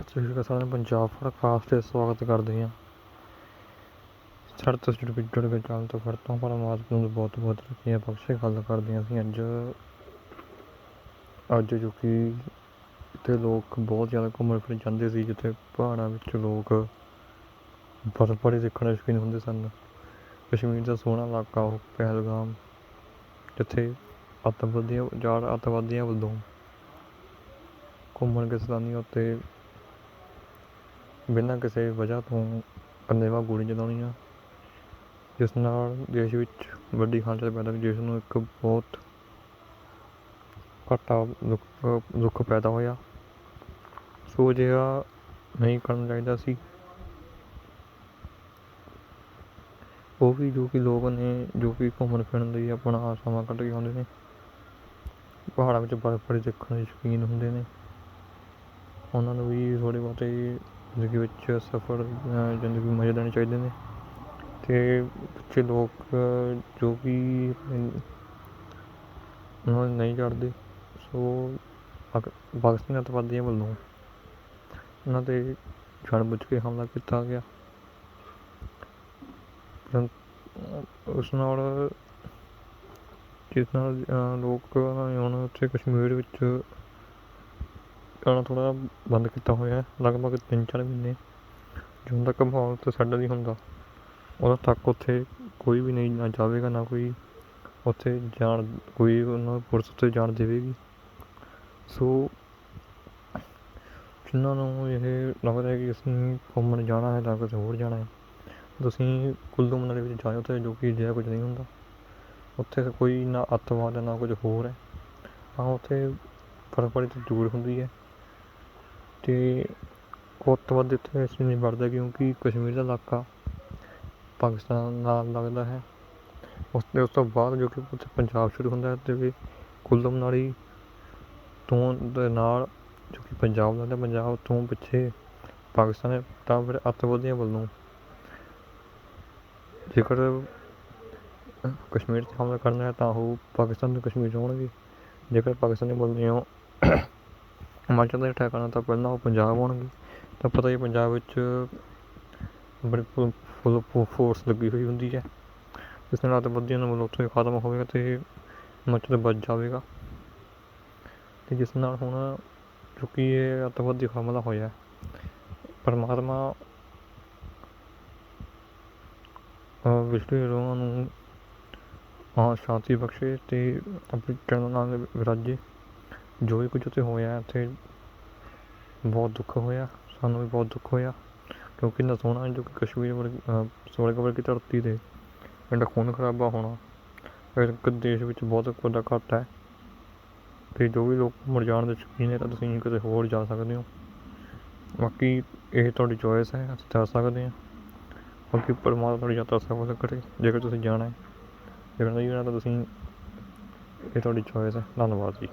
ਸਤਿ ਸ਼੍ਰੀ ਅਕਾਲ ਸਾਰਿਆਂ ਨੂੰ, ਪੰਜਾਬ ਫੜਕਾਸਟ ਤੇ ਸਵਾਗਤ ਕਰਦੇ ਹਾਂ। ਸਾਡੇ ਤੋਂ ਜੁੜ ਜੁੜ ਕੇ ਚੱਲ ਤੋਂ ਫਿਰ ਤੋਂ ਪਰਮਾਤਮਾ ਨੂੰ ਬਹੁਤ ਬਹੁਤ ਰੱਖੀਆਂ ਬਖਸ਼ੇ ਗੱਲ ਕਰਦੇ ਹਾਂ ਅਸੀਂ ਅੱਜ। ਅੱਜ ਜੋ ਕਿ ਇੱਥੇ ਲੋਕ ਬਹੁਤ ਜ਼ਿਆਦਾ ਘੁੰਮਣ ਫਿਰ ਜਾਂਦੇ ਸੀ, ਜਿੱਥੇ ਪਹਾੜਾਂ ਵਿੱਚ ਲੋਕ ਬਰਫ਼ਬਾਰੀ ਦੇਖਣ ਦੇ ਸ਼ੌਕੀਨ ਹੁੰਦੇ ਸਨ। ਕਸ਼ਮੀਰ ਦਾ ਸੋਹਣਾ ਇਲਾਕਾ, ਉਹ ਪਹਿਲਗਾਮ, ਜਿੱਥੇ ਅੱਤਵਾਦੀਆਂ ਜਾੜ ਅੱਤਵਾਦੀਆਂ ਵੱਲੋਂ ਘੁੰਮਣ ਕੇ ਸੈਲਾਨੀਆਂ ਉੱਤੇ ਬਿਨਾਂ ਕਿਸੇ ਵਜ੍ਹਾ ਤੋਂ ਅੰਨ੍ਹੇਵਾਹ ਗੋਲੀ ਚਲਾਉਣੀਆਂ ਜਿਸ ਨਾਲ ਦੇਸ਼ ਵਿੱਚ ਵੱਡੀ ਹਲਚਲ ਪੈਦਾ, ਜਿਸ ਨੂੰ ਇੱਕ ਬਹੁਤ ਘਾਟਾ ਦੁੱਖ ਦੁੱਖ ਪੈਦਾ ਹੋਇਆ। ਸੋ ਅਜਿਹਾ ਨਹੀਂ ਕਰਨਾ ਚਾਹੀਦਾ ਸੀ। ਉਹ ਵੀ ਜੋ ਕਿ ਲੋਕ ਨੇ, ਜੋ ਕਿ ਘੁੰਮਣ ਫਿਰਨ ਲਈ ਆਪਣਾ ਸਮਾਂ ਕੱਢ ਕੇ ਆਉਂਦੇ ਨੇ। ਪਹਾੜਾਂ ਵਿੱਚ ਬਰਫ਼ ਬਰਫ਼ਬਾਰੀ ਦੇਖਣ ਦੇ ਸ਼ੌਕੀਨ ਹੁੰਦੇ ਨੇ। ਉਹਨਾਂ ਨੂੰ ਵੀ ਥੋੜ੍ਹੇ ਬਹੁਤੇ ਜ਼ਿੰਦਗੀ ਵਿੱਚ ਸਫਰ ਜ਼ਿੰਦਗੀ ਵਿੱਚ ਮਜ਼ੇ ਲੈਣੇ ਚਾਹੀਦੇ ਨੇ। ਅਤੇ ਬੱਚੇ ਲੋਕ ਜੋ ਕਿ ਉਹਨਾਂ ਨੂੰ ਨਹੀਂ ਚੜ੍ਹਦੇ, ਸੋ ਪਾਕ ਪਾਕਿਸਤਾਨੀ ਅੱਤਵਾਦੀਆਂ ਵੱਲੋਂ ਉਹਨਾਂ 'ਤੇ ਜਾਣਬੁੱਝ ਕੇ ਹਮਲਾ ਕੀਤਾ ਗਿਆ। ਉਸ ਨਾਲ ਜਿਸ ਨਾਲ ਲੋਕ ਹੁਣ ਉੱਥੇ ਕਸ਼ਮੀਰ ਵਿੱਚ ਆਉਣਾ ਥੋੜ੍ਹਾ ਬੰਦ ਕੀਤਾ ਹੋਇਆ ਲਗਭਗ ਤਿੰਨ ਚਾਰ ਮਹੀਨੇ। ਜਦੋਂ ਤੱਕ ਮਾਹੌਲ ਉੱਥੇ ਸੈੱਟ ਨਹੀਂ ਹੁੰਦਾ। ਉਦੋਂ ਤੱਕ ਉੱਥੇ ਕੋਈ ਵੀ ਨਹੀਂ ਨਾ ਜਾਵੇਗਾ, ਨਾ ਕੋਈ ਉੱਥੇ ਜਾਣ, ਕੋਈ ਉਹਨਾਂ ਨੂੰ ਪੁਲਿਸ ਉੱਥੇ ਜਾਣ ਦੇਵੇਗੀ। ਸੋ ਜਿਨ੍ਹਾਂ ਨੂੰ ਇਹ ਲੱਗਦਾ ਹੈ ਕਿ ਅਸੀਂ ਘੁੰਮਣ ਜਾਣਾ ਹੈ ਜਾਂ ਕਿਤੇ ਹੋਰ ਜਾਣਾ ਹੈ, ਤੁਸੀਂ ਕੁੱਲੂ ਮਨਾਲੀ ਵਿੱਚ ਜਾਇਓ ਉੱਥੇ, ਜੋ ਕਿ ਜਿਹਾ ਕੁਝ ਨਹੀਂ ਹੁੰਦਾ। ਉੱਥੇ ਕੋਈ ਨਾ ਅੱਤਵਾਦ ਹੈ, ਨਾ ਕੁਝ ਹੋਰ ਹੈ। ਹਾਂ ਉੱਥੇ ਬਰਫ਼ਬਾਰੀ ਤੋਂ ਦੂਰ ਹੁੰਦੀ ਹੈ। ਅਤੇ ਉਹ ਅੱਤਵਾਦ ਇੱਥੇ ਇਸ ਲਈ ਨਹੀਂ ਵੜਦਾ ਕਿਉਂਕਿ ਕਸ਼ਮੀਰ ਦਾ ਇਲਾਕਾ ਪਾਕਿਸਤਾਨ ਨਾਲ ਲੱਗਦਾ ਹੈ। ਉਸ ਦੇ ਉਸ ਤੋਂ ਬਾਅਦ ਜੋ ਕਿ ਉੱਥੇ ਪੰਜਾਬ ਸ਼ੁਰੂ ਹੁੰਦਾ ਹੈ ਅਤੇ ਕੁੱਲੂ ਮਨਾਲੀ ਤੋਂ ਦੇ ਨਾਲ ਜੋ ਕਿ ਪੰਜਾਬ ਲੱਗਦਾ ਪੰਜਾਬ ਤੋਂ ਪਿੱਛੇ ਪਾਕਿਸਤਾਨ ਹੈ। ਤਾਂ ਫਿਰ ਅੱਤਵਾਦੀਆਂ ਵੱਲੋਂ ਜੇਕਰ ਕਸ਼ਮੀਰ 'ਤੇ ਹਮਲਾ ਕਰਨਾ ਹੈ ਤਾਂ ਉਹ ਪਾਕਿਸਤਾਨ ਤੋਂ ਕਸ਼ਮੀਰ ਆਉਣਗੇ। ਜੇਕਰ ਪਾਕਿਸਤਾਨੀ ਵੱਲੋਂ ਹਿਮਾਚਲ ਦਾ ਠਿਕਾਣਾ ਤਾਂ ਪਹਿਲਾਂ ਉਹ ਪੰਜਾਬ ਆਉਣਗੇ ਤਾਂ ਪਤਾ ਹੀ ਪੰਜਾਬ ਵਿੱਚ ਬੜੀ ਫੁੱਲ ਫੁੱਲ ਫੋਰਸ ਲੱਗੀ ਹੋਈ ਹੁੰਦੀ ਹੈ। ਇਸ ਨਾਲ ਅੱਤਵਾਦੀਆਂ ਨੂੰ ਉੱਥੋਂ ਹੀ ਖਤਮ ਹੋਵੇਗਾ ਅਤੇ ਹਿਮਾਚਲ ਬਚ ਜਾਵੇਗਾ। ਅਤੇ ਜਿਸ ਨਾਲ ਹੁਣ ਕਿਉਂਕਿ ਇਹ ਅੱਤਵਾਦੀ ਹਮਲਾ ਹੋਇਆ ਪਰਮਾਤਮਾ ਵਿਸ਼ਨੂੰ ਰੋਹਾਂ ਨੂੰ ਹਾਂ ਸ਼ਾਂਤੀ ਬਖਸ਼ੇ ਅਤੇ ਆਪਣੇ ਚਰਨ ਨਾਲ ਵਿਰਾਜੇ। ਜੋ ਵੀ ਕੁਝ ਉੱਥੇ ਹੋਇਆ ਉੱਥੇ ਬਹੁਤ ਦੁੱਖ ਹੋਇਆ, ਸਾਨੂੰ ਵੀ ਬਹੁਤ ਦੁੱਖ ਹੋਇਆ, ਕਿਉਂਕਿ ਇੰਨਾ ਸੋਹਣਾ ਜੋ ਕਿ ਕਸ਼ਮੀਰ ਵਰਗੀ ਸਵਰਗ ਵਰਗੀ ਧਰਤੀ 'ਤੇ ਇੰਨਾ ਖੂਨ ਖਰਾਬਾ ਹੋਣਾ ਇੱਕ ਦੇਸ਼ ਵਿੱਚ ਬਹੁਤ ਵੱਡਾ ਘਾਟਾ ਹੈ ਅਤੇ ਜੋ ਵੀ ਲੋਕ ਘੁੰਮਣ ਜਾਣ ਦੇ ਸ਼ੌਕੀਨ ਹੈ ਤਾਂ ਤੁਸੀਂ ਕਿਤੇ ਹੋਰ ਜਾ ਸਕਦੇ ਹੋ। ਬਾਕੀ ਇਹ ਤੁਹਾਡੀ ਚੋਇਸ ਹੈ, ਅਸੀਂ ਜਾ ਸਕਦੇ ਹਾਂ। ਬਾਕੀ ਪਰਮਾਤਮਾ ਤੁਹਾਡੀ ਯਾਤਰਾ ਸਫਲ ਕਰੇ, ਜੇਕਰ ਤੁਸੀਂ ਜਾਣਾ ਹੈ। ਜੇਕਰ ਨਹੀਂ ਜਾਣਾ, ਤਾਂ ਤੁਸੀਂ, ਇਹ ਤੁਹਾਡੀ ਚੋਇਸ ਹੈ। ਧੰਨਵਾਦ ਜੀ।